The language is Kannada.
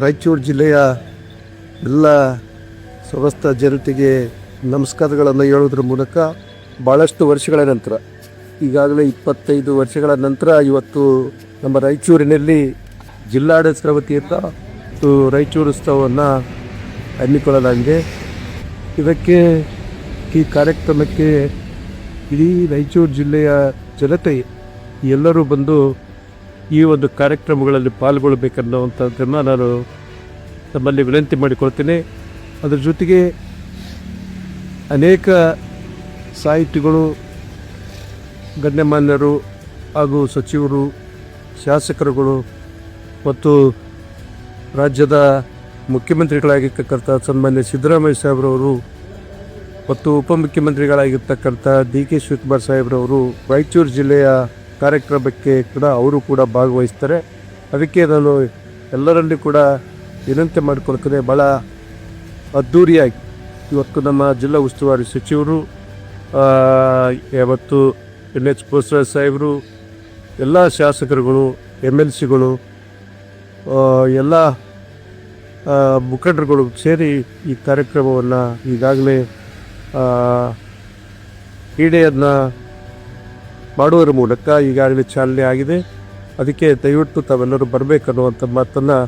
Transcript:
ರಾಯಚೂರು ಜಿಲ್ಲೆಯ ಎಲ್ಲ ಸಮಸ್ತ ಜನತೆಗೆ ನಮಸ್ಕಾರಗಳನ್ನು ಹೇಳೋದ್ರ ಮೂಲಕ ಭಾಳಷ್ಟು ವರ್ಷಗಳ ನಂತರ, ಈಗಾಗಲೇ ಇಪ್ಪತ್ತೈದು ವರ್ಷಗಳ ನಂತರ ಇವತ್ತು ನಮ್ಮ ರಾಯಚೂರಿನಲ್ಲಿ ಜಿಲ್ಲಾಡಳಿತರ ವತಿಯಿಂದ ರಾಯಚೂರು ಉತ್ಸವವನ್ನು ಹಮ್ಮಿಕೊಳ್ಳಲಾಗಿದೆ. ಇದಕ್ಕೆ ಈ ಕಾರ್ಯಕ್ರಮಕ್ಕೆ ಇಡೀ ರಾಯಚೂರು ಜಿಲ್ಲೆಯ ಜನತೆ ಎಲ್ಲರೂ ಬಂದು ಈ ಒಂದು ಕಾರ್ಯಕ್ರಮಗಳಲ್ಲಿ ಪಾಲ್ಗೊಳ್ಳಬೇಕನ್ನುವಂಥದ್ದನ್ನು ನಾನು ತಮ್ಮಲ್ಲಿ ವಿನಂತಿ ಮಾಡಿಕೊಳ್ತೇನೆ. ಅದರ ಜೊತೆಗೆ ಅನೇಕ ಸಾಹಿತಿಗಳು, ಗಣ್ಯಮಾನ್ಯರು ಹಾಗೂ ಸಚಿವರು, ಶಾಸಕರುಗಳು ಮತ್ತು ರಾಜ್ಯದ ಮುಖ್ಯಮಂತ್ರಿಗಳಾಗಿರ್ತಕ್ಕಂಥ ಸನ್ಮಾನ್ಯ ಸಿದ್ದರಾಮಯ್ಯ ಸಾಹೇಬ್ರವರು ಮತ್ತು ಉಪಮುಖ್ಯಮಂತ್ರಿಗಳಾಗಿರ್ತಕ್ಕಂಥ ಡಿ ಕೆ ಶಿವಕುಮಾರ್ ಸಾಹೇಬ್ರವರು ರಾಯಚೂರು ಜಿಲ್ಲೆಯ ಕಾರ್ಯಕ್ರಮಕ್ಕೆ ಕೂಡ ಅವರು ಕೂಡ ಭಾಗವಹಿಸ್ತಾರೆ. ಅದಕ್ಕೆ ನಾನು ಎಲ್ಲರಲ್ಲಿ ಕೂಡ ವಿನಂತಿ ಮಾಡಿಕೊಳ್ತೇನೆ. ಭಾಳ ಅದ್ಧೂರಿಯಾಗಿ ಇವತ್ತು ನಮ್ಮ ಜಿಲ್ಲಾ ಉಸ್ತುವಾರಿ ಸಚಿವರು ಯಾವತ್ತು ಎನ್ ಎಚ್ ಬೋಸರಾಜ್ ಸಾಹೇಬರು, ಎಲ್ಲ ಶಾಸಕರುಗಳು ಎಂ ಎಲ್ ಸಿಗಳು ಎಲ್ಲ ಮುಖಂಡರುಗಳು ಸೇರಿ ಈ ಕಾರ್ಯಕ್ರಮವನ್ನು ಈಗಾಗಲೇ ಕ್ರೀಡೆಯನ್ನು ಮಾಡುವುದರ ಮೂಲಕ ಈಗಾಗಲೇ ಚಾಲನೆ ಆಗಿದೆ ಅದಕ್ಕೆ ದಯವಿಟ್ಟು ತಾವೆಲ್ಲರೂ ಬರಬೇಕನ್ನುವಂಥ ಮಾತನ್ನು